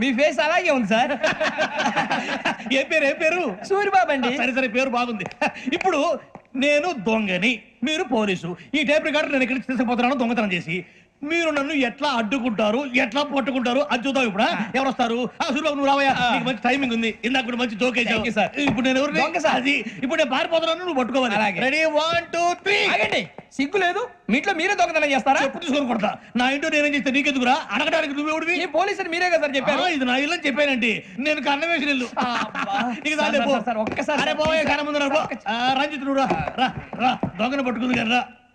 మీ face అలాగే ఉంది sir. ఏ పేరు ఏ పేరు? సూరిబాబు అండి సరే సరే పేరు బాగుంది. ఇప్పుడు నేను దొంగని మీరు పోలీసు. ఈ టైప్ రికార్డు నేను ఇక్కడికి తీసుకుపోతున్నాను దొంగతనం చేసి. మీరు నన్ను ఎట్లా అడ్డుకుంటారు? ఎట్లా పట్టుకుంటారు? అది చూద్దాం ఇప్పుడు? ఎవరు వస్తారు? సూర్యబాబు నువ్వు రావయ్యా. నీకు మంచి టైమింగ్ ఉంది. ఇందాక కూడా మంచి జోక్ you, sir. ఇప్పుడు నేను ఎవరు. అది. ఇప్పుడు నేను పారిపోతున్నాను నువ్వు పట్టుకోవాలి. రెడీ వన్ టూ త్రీ సిగ్గు లేదు. మీ ఇంట్లో మీరే దొంగతనం చేస్తారా? చెప్పు తీసుకొని కొడతా. నా ఇంటో నేనేం చేస్తే నీకెందుకురా? అడగడానికి నువ్వెవడివి ఈ పోలీసులు మీరే కదా సార్ చెప్పారు. ఇది నా ఇల్లు చెప్పానండి. నేను కన్న వేసిన ఇల్లు సార్. సార్, సార్, ఒక్కసారి అరే సార్, ప్లీజ్ కన్న ముందు రంజిత్ నువ్వు రా. రా రా. దొంగను పట్టుకుంది కదా రా.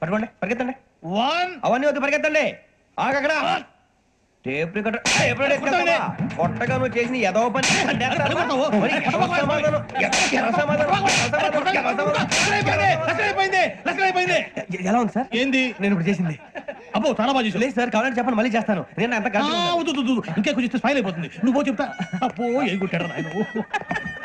పట్టుకోండి పరిగెత్తండి. వన్. అవన్నీ వద్దు పరిగెత్తండి. ఆగక్కడ టేప్ రికార్డర్? కొట్టగా నువ్వు చేసిన ఎదవ పని. ఎలా ఉంది సార్? ఏంది? నేను ఇప్పుడు చేసింది. అబ్బో చాలా బాగా చేసావు. లేదు సార్ కావాలంటే చెప్పండి మళ్ళీ చేస్తాను. నేను అంత. ఇంకా కొంచెం స్మైల్ అయిపోతుంది. నువ్వు చెప్తా. అప్పో ఏ కొట్టాడు నాయన.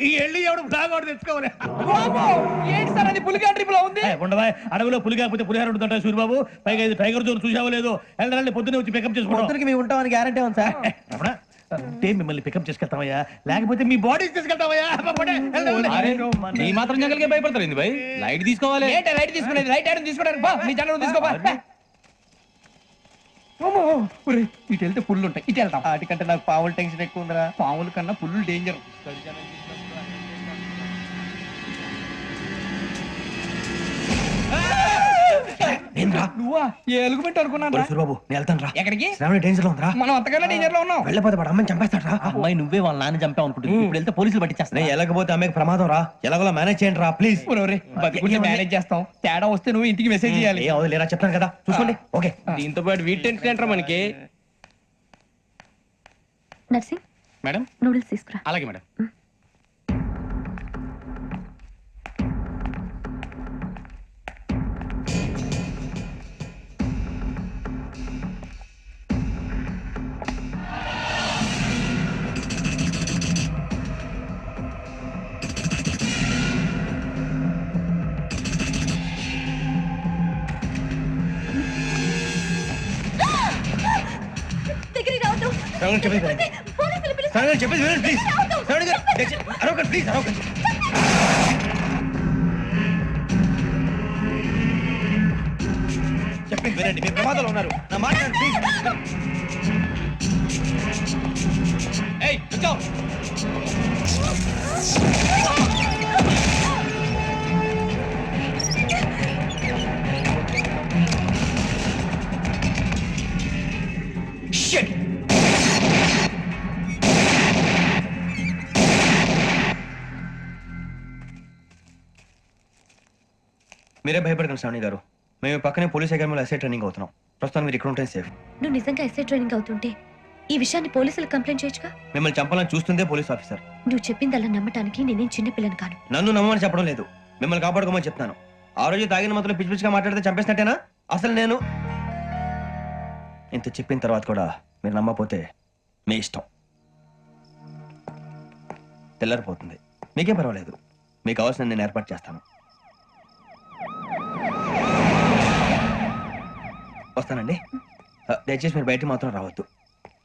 ఈ వెళ్ళి ఎవడు ఒకటి తెచ్చుకోవాలి? ఏంటి సార్ అది పులిగా ట్రిప్లో ఉంది? ఏ, ఉండవా? అడవిలో పులి కాకపోతే పులిహార ఉంటుంట సూర్యబాబు పైగా ఇది టైగర్ జోన్ చూసావో లేదో? వెళ్ళండి పొద్దున్నే వచ్చి పికప్ చేసుకుంటాం. పొద్దునకి మేము ఉంటామని గ్యారంటీ ఉంది సార్. రమణ, అంటే మిమ్మల్ని పికప్ చేసుకెళ్తామయ్యా. లేకపోతే మీ బాడీ తీసుకెళ్తామయ్యా. ఈ మాత్రం జంగల్కే భయపడతారు ఏంది భయ్ లైట్ తీసుకోవాలి. ఏంటి లైట్ తీసుకునేది? లైట్ ఐటమ్ తీసుకోవడానికి బా మీ జనరల్ తీసుకోబా ఇటు వెళ్తే పుల్లు ఉంటాయి ఇటు వెళ్తాం వాటికంటే నాకు పావులు టెన్షన్ ఎక్కువ ఉందిరా. పావుల కన్నా పుల్లు డేంజర్ నువ్వా? అనుకున్నాను? సూరిబాబు నేను వెళ్తాను రా. ఎక్కడికి? శ్రావణి డేంజర్లో ఉందిరా. మనం అంతకన్నా డేంజర్లో ఉన్నాం. వెళ్ళపోతే వాడు అమ్మని చంపేస్తాడు రా అమ్మాయి నువ్వే వాళ్ళ నాన్న చంపావు అనుకుంటుంది ఇప్పుడు వెళ్తే పోలీసులు పట్టించేస్తా నేను వెళ్ళకపోతే అమ్మకి ప్రమాదం రా. ఎలాగోలా మేనేజ్ చేయండి రా ప్లీజ్ బతికుంటే మేనేజ్ చేస్తాం. తేడా వస్తే నువ్వు ఇంటికి మెసేజ్ చేయాలి. ఏ అవదు లేరా చెప్తాను కదా. చూసుకోండి. ఓకే. దీంతో పాటు వీటి ఏంట్రా మనకి? నర్సింగ్? మేడం? నూడిల్స్ తీసుకురా. అలాగే మేడం. శ్రావణి చెప్పేది వినండి. శ్రావణి గారు చెప్పేది వినండి ప్లీజ్. శ్రావణి గారు అరవకండి ప్లీజ్ అరవకండి. చెప్పేది వినండి. మీరు ప్రమాదంలో ఉన్నారు. నా మాట వినండి, ప్లీజ్. ఏయ్ మీరే భయపడకండి శ్రావణి గారు. మేము పక్కనే పోలీస్ అకాడమీలో ఎస్ఐ ట్రైనింగ్ అవుతున్నాం. ప్రస్తుతం మీరు ఇక్కడ ఉంటే సేఫ్ నువ్వు నిజంగా ఎస్ఐ ట్రైనింగ్ అవుతుంటే ఈ విషయాన్ని పోలీసులకు కంప్లైంట్ చేయొచ్చుగా? మిమ్మల్ని చంపాలని చూస్తుందే పోలీస్ ఆఫీసర్. నువ్వు చెప్పిందల్లా నమ్మటానికి నేనేం చిన్నపిల్లని కాను. నన్ను నమ్మమని చెప్పడం లేదు. మిమ్మల్ని కాపాడుకోమని చెప్తాను ఆ రోజు తాగిన మాత్రం పిచ్చి పిచ్చిగా మాట్లాడితే చంపేసినట్టేనా? అసలు నేను ఇంత చెప్పిన తర్వాత కూడా మీరు నమ్మకపోతే మీ ఇష్టం. తెల్లరిపోతుంది. మీకేం పర్వాలేదు. మీకు కావాల్సిన నేను ఏర్పాటు చేస్తాను. వస్తానండి. దయచేసి మీరు బయట మాత్రం రావద్దు.